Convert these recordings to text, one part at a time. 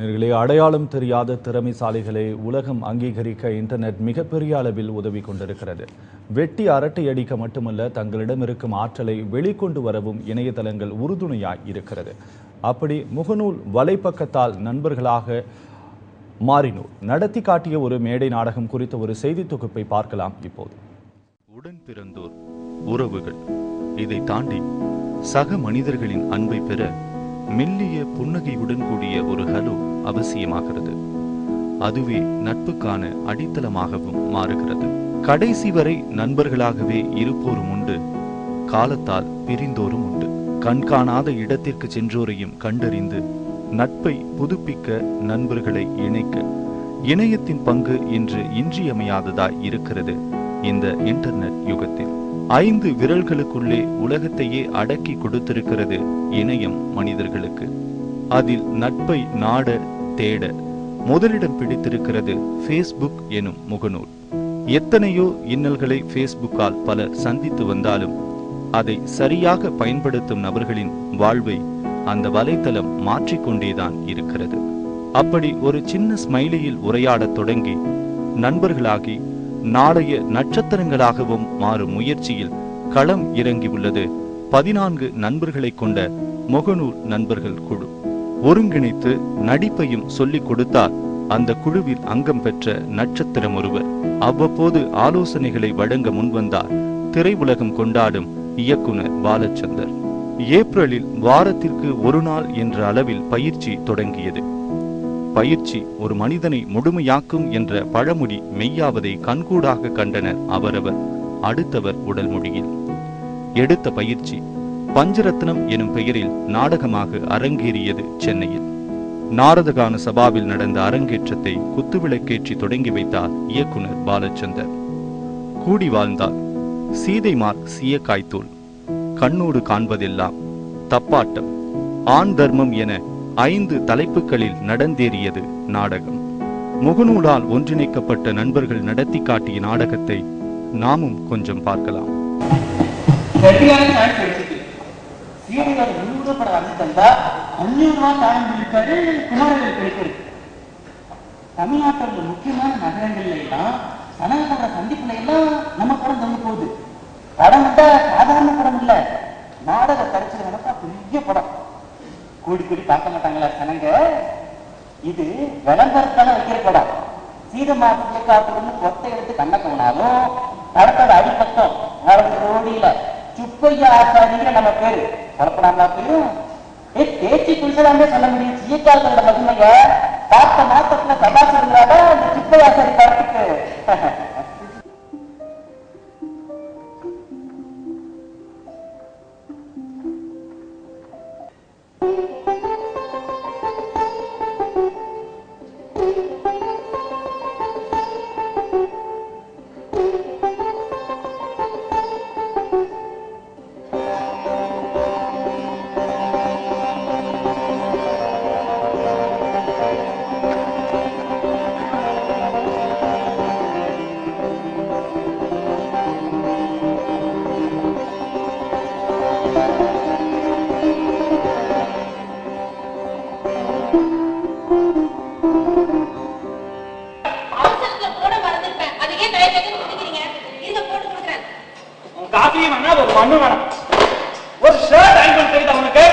நேர்களே அடையாளம் தெரியாத திறமைசாலிகளை உலகம் அங்கீகரிக்க இன்டர்நெட் மிகப்பெரிய அளவில் உதவி கொண்டிருக்கிறது. வெட்டி அரட்டை அடிக்க மட்டுமல்ல தங்களிடம் இருக்கும் ஆற்றலை வெளிக்கொண்டு வரவும் இணையதளங்கள் உறுதுணையாய் இருக்கிறது. அப்படி முகநூல் வலைப்பக்கத்தால் நண்பர்களாக மாறினோர். நடத்தி காட்டிய ஒரு மேடை நாடகம் குறித்த ஒரு செய்தி தொகுப்பை பார்க்கலாம் இப்போது. உடன் பிறந்தோர் உறவுகள். இதை தாண்டி சக மனிதர்களின் அன்பை பெற மெல்லிய புன்னகையுடன் கூடிய ஒரு ஹலோ அவசியமாகிறது. அதுவே நட்புக்கான அடித்தளமாகவும் மாறுகிறது. கடைசி வரை நண்பர்களாகவே இருப்போரும் உண்டு. காலத்தால் பிரிந்தோரும் உண்டு. கண்காணாத இடத்திற்கு சென்றோரையும் கண்டறிந்து நட்பை புதுப்பிக்க நண்பர்களை இணைக்க இணையத்தின் பங்கு இன்று இன்றியமையாததாய் இருக்கிறது இந்த இன்டர்நெட் யுகத்தில். ஐந்து விரல்களுக்குள்ளே உலகத்தையே அடக்கி கொடுத்திருக்கிறது இணையம் மனிதர்களுக்கு. அதில் நட்பை நாட தேட முதலிடம் பிடித்திருக்கிறது ஃபேஸ்புக் எனும் முகநூல். எத்தனையோ இன்னல்களை ஃபேஸ்புக்கால் பலர் சந்தித்து வந்தாலும் அதை சரியாக பயன்படுத்தும் நபர்களின் வாழ்வை அந்த வலைத்தளம் மாற்றிக்கொண்டேதான் இருக்கிறது. அப்படி ஒரு சின்ன ஸ்மைலியில் உரையாடத் தொடங்கி நண்பர்களாகி நாளைய நட்சத்திரங்களாகவும் மாறும் முயற்சியில் களம் இறங்கியுள்ளது. பதினான்கு நண்பர்களை கொண்ட முகநூல் நண்பர்கள் குழு. ஒருங்கிணைத்து நடிப்பையும் சொல்லிக் கொடுத்தார். அந்த குழுவில் அங்கம் பெற்ற நட்சத்திரம் ஒருவர். அவ்வப்போது ஆலோசனைகளை வழங்க முன்வந்தார் திரையுலகம் கொண்டாடும் இயக்குனர் பாலச்சந்தர். ஏப்ரலில் வாரத்திற்கு ஒரு நாள் என்ற அளவில் பயிற்சி தொடங்கியது. பயிற்சி ஒரு மனிதனை முழுமையாக்கும் என்ற பழமொழி மெய்யாவதை கண்கூடாக கண்டனர் அவரவர். அடுத்தவர் உடல் மொழியில். எடுத்த பயிற்சி. பஞ்சரத்னம் எனும் பெயரில் நாடகமாக அரங்கேறியது சென்னையில். நாரதகான சபாவில் நடந்த அரங்கேற்றத்தை குத்துவிளக்கேற்றி தொடங்கி வைத்தார் இயக்குனர் பாலச்சந்தர். கூடி வாழ்ந்தார். சீதைமார் சீயக்காய்த்தூள். கண்ணோடு காண்பதெல்லாம் தப்பாட்டம். ஆண் தர்மம் என ஐந்து தலைப்புகளில் நடந்தேறியது நாடகம். முகநூலால் ஒன்றிணைக்கப்பட்ட நண்பர்கள் நடத்தி காட்டிய நாடகத்தை நாமும் கொஞ்சம் பார்க்கலாம். தமிழ்நாட்டில் உள்ள முக்கியமான நகரங்கள்ல எல்லாம் சனங்களோட சந்திப்புல எல்லாம் நம்ம படம் தந்து போகுது. படம் சாதாரண படம் இல்ல. நாடக தரிசனம் நடத்தா பெரிய படம். கூடி கூடி பார்க்க மாட்டாங்களா சனங்க இது விளம்பரத்தால வைக்கிற படம் சீதமாசிய காப்புன்னு கொத்தை எடுத்து கண்ண போனாலும் அடிப்பட்டம் அடிப்பக்கம் அவருக்கு ரோடியில சுப்பையா ஆசாரிங்கிற நம்ம பேரு. சொல்லப்படாமலா பேரும் ஏ பேச்சு குளிச்சலாமே சொல்ல முடியும். சீக்காலத்துல மகிமைய பார்த்த மாசத்துல இல்லாத அந்த சுப்பையாசாரி படத்துக்கு காஃபியும் வேணாம். ஒரு ஷர்ட் ஆங்கிள் தெரியுது அவனுக்கு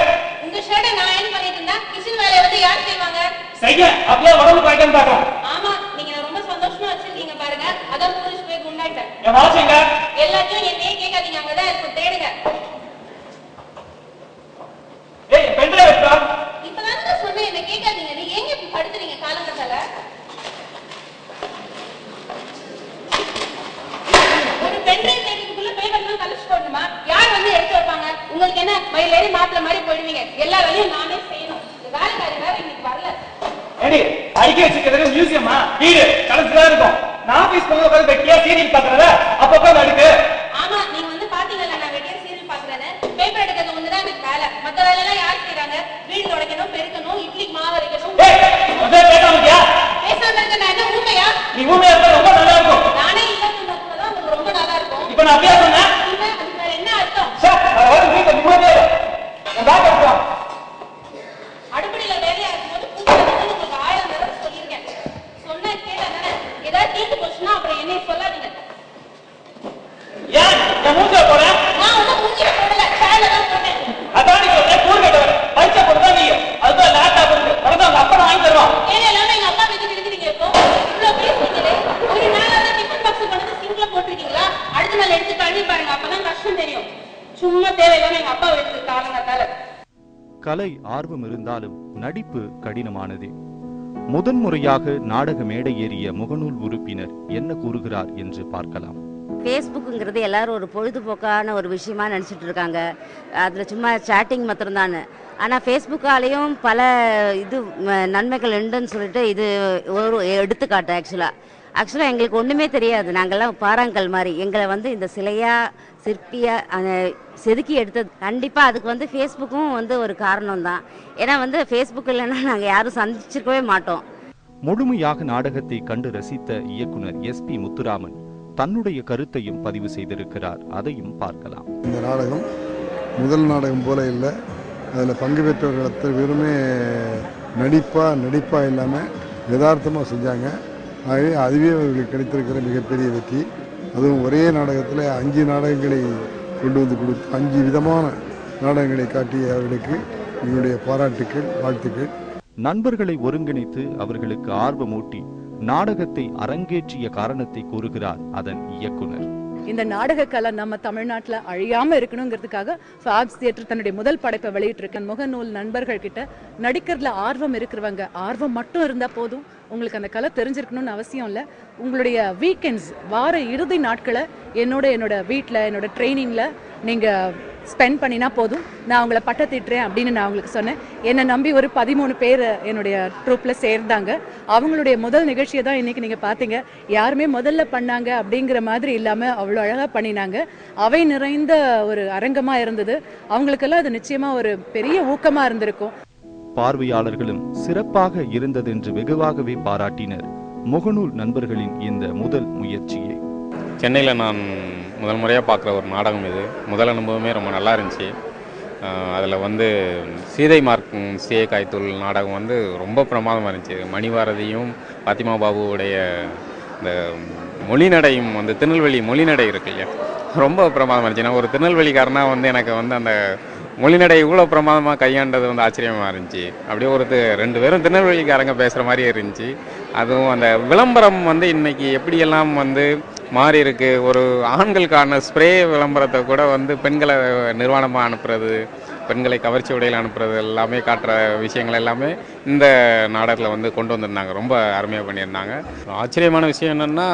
உங்க ஷர்ட்டை நான் என்ன பண்ணிட்டு இருந்தா கிச்சன் வேலையை வந்து யார் செய்வாங்க? செய்ய அப்படியே உடம்பு போயிட்டேன்னு பார்க்கலாம். ஆமா நீங்க ரொம்ப சந்தோஷமா வச்சிருக்கீங்க பாருங்க. அதான் போலீஸ் போய் குண்டாயிட்டேன். என் வாட்சிங்க எல்லாத்தையும் என்னையே கேட்காதீங்க அங்கதான் இருக்கும் தேடுங்க. ஏய் பெண்களை வைப்பா இப்பதான் நான் சொன்னேன் என்ன கேட்காதீங்க. நீங்க எங்க இப்படி படுத்துறீங்க காலங்கத்தால? போடணுமா யார் வந்து எடுத்து வைப்பாங்க? உங்களுக்கு என்ன? மயிலேறி மாப்பிள்ள மாதிரி போயிடுவீங்க. எல்லா வேலையும் நானே செய்யணும். இந்த வேலைக்காரி வேற இன்னைக்கு வரல. ஏடி அடிக்க வச்சுக்கிறது மியூசியமா வீடு கலந்துதான் இருக்கும். நான் ஆபீஸ் போய் உட்காந்து வெட்டியா சீரியல் பாக்குறத அப்ப உட்காந்து அடுக்கு ஆமா நீங்க வந்து பாத்தீங்கல்ல நான் வெட்டியா சீரியல் பாக்குறேன்னு பேப்பர் எடுக்கிறது ஒண்ணுதான் எனக்கு வேலை. மத்த வேலை எல்லாம் யார் செய்றாங்க? வீடு துடைக்கணும் பெருக்கணும் இட்லிக்கு மாவு அரைக்கணும். பேசாம இருக்க நான் என்ன ஊமையா? நீ ஊமையா ரொம்ப நல்லா இருக்கும். நானே உங்களுக்கு ரொம்ப நல்லா இருக்கும். இப்ப நான் அப்படியே சொன்னேன்? அடுப்படியில வேலையா இருக்கும்போது பூச்சி உங்களுக்கு ஏதாவது போச்சுன்னா அப்புறம் என்னைய ஏன்? என் மூஞ்சில போறேன் நான் ஒன்னும் மூஞ்சில போடல. சேல தான் போட்டேன். அதான் அவங்க அப்பா வாங்கி தருவான். ஏன் எல்லாமே எங்க அப்பா வீட்டுக்கு எடுத்துட்டீங்க இப்போ. இவ்வளவு பேசுறீங்களே போட்டிருக்கீங்களா? அடுத்த நாள் எடுத்து கழுவி பாருங்க. அப்பதான் கஷ்டம் தெரியும். சும்மா தேவையில்லாம எங்க அப்பா வீட்டுக்கு கலை ஆர்வம் இருந்தாலும் நடிப்பு கடினமானது. முதன்முறையாக நாடக மேடை ஏறிய முகநூல் உறுப்பினர் என்ன கூறுகிறார் என்று பார்க்கலாம். ஃபேஸ்புக்குங்கிறது எல்லாரும் ஒரு பொழுதுபோக்கான ஒரு விஷயமா நினச்சிட்டு இருக்காங்க. அதில் சும்மா சேட்டிங் மாத்திரம்தான். ஆனால் ஃபேஸ்புக்காலேயும் பல இது நன்மைகள் உண்டுன்னு சொல்லிட்டு இது ஒரு எடுத்துக்காட்டு ஆக்சுவலாக ஆக்சுவலாக எங்களுக்கு ஒன்றுமே தெரியாது. நாங்கள்லாம் பாறாங்கல் மாதிரி. எங்களை வந்து இந்த சிலையாக சிற்பியாக செதுக்கி எடுத்தது. கண்டிப்பாக அதுக்கு வந்து ஃபேஸ்புக்கும் வந்து ஒரு காரணம் தான் ஏன்னா வந்து ஃபேஸ்புக் இல்லைன்னா நாங்கள் யாரும் சந்திச்சிருக்கவே மாட்டோம். முழுமையாக நாடகத்தை கண்டு ரசித்த இயக்குனர் எஸ் பி முத்துராமன் தன்னுடைய கருத்தையும் பதிவு செய்திருக்கிறார். அதையும் பார்க்கலாம். இந்த நாடகம் முதல் நாடகம் போல இல்லை. அதில் பங்கு பெற்றவர்கள் அத்தனை பேருமே நடிப்பாக நடிப்பாக இல்லாமல் யதார்த்தமாக செஞ்சாங்க. ஆகவே அதுவே அவர்களுக்கு கிடைத்திருக்கிற மிகப்பெரிய வெற்றி. அதுவும் ஒரே நாடகத்தில் அஞ்சு நாடகங்களை கொண்டு வந்து கொடுத்து அஞ்சு விதமான நாடகங்களை காட்டிய அவர்களுக்கு என்னுடைய பாராட்டுக்கள் வாழ்த்துக்கள். நண்பர்களை ஒருங்கிணைத்து அவர்களுக்கு ஆர்வமூட்டி நாடகத்தை அரங்கேற்றிய காரணத்தை கூறுகிறார் அதன் இயக்குனர். இந்த நாடக கலை நம்ம தமிழ்நாட்டில் அழியாம இருக்கணுங்கிறதுக்காக ஃபாப்ஸ் தியேட்டர் தன்னுடைய முதல் படைப்பை வெளியிட்டிருக்கேன் முகநூல் நண்பர்கள் கிட்ட நடிக்கிறதுல ஆர்வம் இருக்கிறவங்க ஆர்வம் மட்டும் இருந்தா போதும். உங்களுக்கு அந்த கலை தெரிஞ்சிருக்கணும்னு அவசியம் இல்லை. உங்களுடைய வீக்கெண்ட்ஸ் வார இறுதி நாட்களை என்னோட என்னோட வீட்டில் என்னோட ட்ரைனிங்கில் நீங்கள் ஸ்பெண்ட் பண்ணினா போதும். நான் அவங்கள பட்டத்திட்டுறேன் அப்படின்னு நான் அவங்களுக்கு சொன்னேன். என்னை நம்பி ஒரு பதிமூணு பேர் என்னுடைய ட்ரூப்பில் சேர்ந்தாங்க. அவங்களுடைய முதல் நிகழ்ச்சியை தான் இன்றைக்கி நீங்கள் பார்த்தீங்க. யாருமே முதல்ல பண்ணாங்க அப்படிங்கிற மாதிரி இல்லாமல் அவ்வளோ அழகாக பண்ணினாங்க. அவை நிறைந்த ஒரு அரங்கமாக இருந்தது. அவங்களுக்கெல்லாம் அது நிச்சயமாக ஒரு பெரிய ஊக்கமாக இருந்திருக்கும். பார்வையாளர்களும் சிறப்பாக இருந்ததென்று வெகுவாகவே பாராட்டினர் முகநூல் நண்பர்களின் இந்த முதல் முயற்சியை. சென்னையில் நான் முதல் முறையாக பார்க்குற ஒரு நாடகம் இது. முதல் அனுபவமே ரொம்ப நல்லா இருந்துச்சு. அதில் வந்து சீதை மார்க் சீயை காய்த்தூள் நாடகம் வந்து ரொம்ப பிரமாதமாக இருந்துச்சு. மணிபாரதியும் பாத்திமா பாபுவுடைய இந்த மொழிநடையும் வந்து திருநெல்வேலி மொழிநடை இருக்கு இல்லையா? ரொம்ப பிரமாதமாக இருந்துச்சு. நான் ஒரு திருநெல்வேலிக்காரனாக வந்து எனக்கு வந்து அந்த மொழிநடை இவ்வளோ பிரமாதமாக கையாண்டது வந்து ஆச்சரியமாக இருந்துச்சு. அப்படியே ஒரு ரெண்டு பேரும் திருநெல்வேலிக்காரங்க பேசுகிற மாதிரியே இருந்துச்சு. அதுவும் அந்த விளம்பரம் வந்து இன்னைக்கு எப்படியெல்லாம் வந்து மாறி இருக்கு. ஒரு ஆண்களுக்கான ஸ்ப்ரே விளம்பரத்தை கூட வந்து பெண்களை நிர்வாணமாக அனுப்புறது பெண்களை கவர்ச்சி உடையில் அனுப்புறது எல்லாமே காட்டுற விஷயங்கள் எல்லாமே இந்த நாடகத்தில் வந்து கொண்டு வந்திருந்தாங்க. ரொம்ப அருமையாக பண்ணியிருந்தாங்க. ஆச்சரியமான விஷயம் என்னென்னா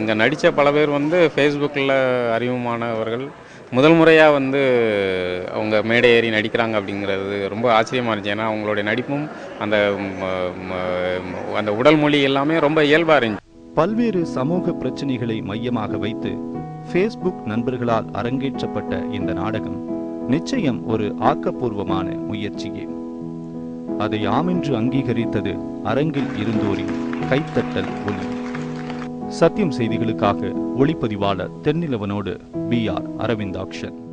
இங்கே நடித்த பல பேர் வந்து ஃபேஸ்புக்கில் அறிமுகமானவர்கள். முதல் முறையாக வந்து அவங்க மேடை ஏறி நடிக்கிறாங்க அப்படிங்கிறது ரொம்ப ஆச்சரியமாக இருந்துச்சு. ஏன்னா அவங்களுடைய நடிப்பும் அந்த அந்த உடல் மொழி எல்லாமே ரொம்ப இயல்பாக இருந்துச்சு. பல்வேறு சமூக பிரச்சனைகளை மையமாக வைத்து ஃபேஸ்புக் நண்பர்களால் அரங்கேற்றப்பட்ட இந்த நாடகம் நிச்சயம் ஒரு ஆக்கப்பூர்வமான முயற்சியே. அதை ஆமென்று அங்கீகரித்தது அரங்கில் இருந்தோரின் கைத்தட்டல் ஒளி சத்தியம் செய்திகளுக்காக ஒளிப்பதிவாளர் தென்னிலவனோடு பி ஆர் அரவிந்தாக்ஷன்.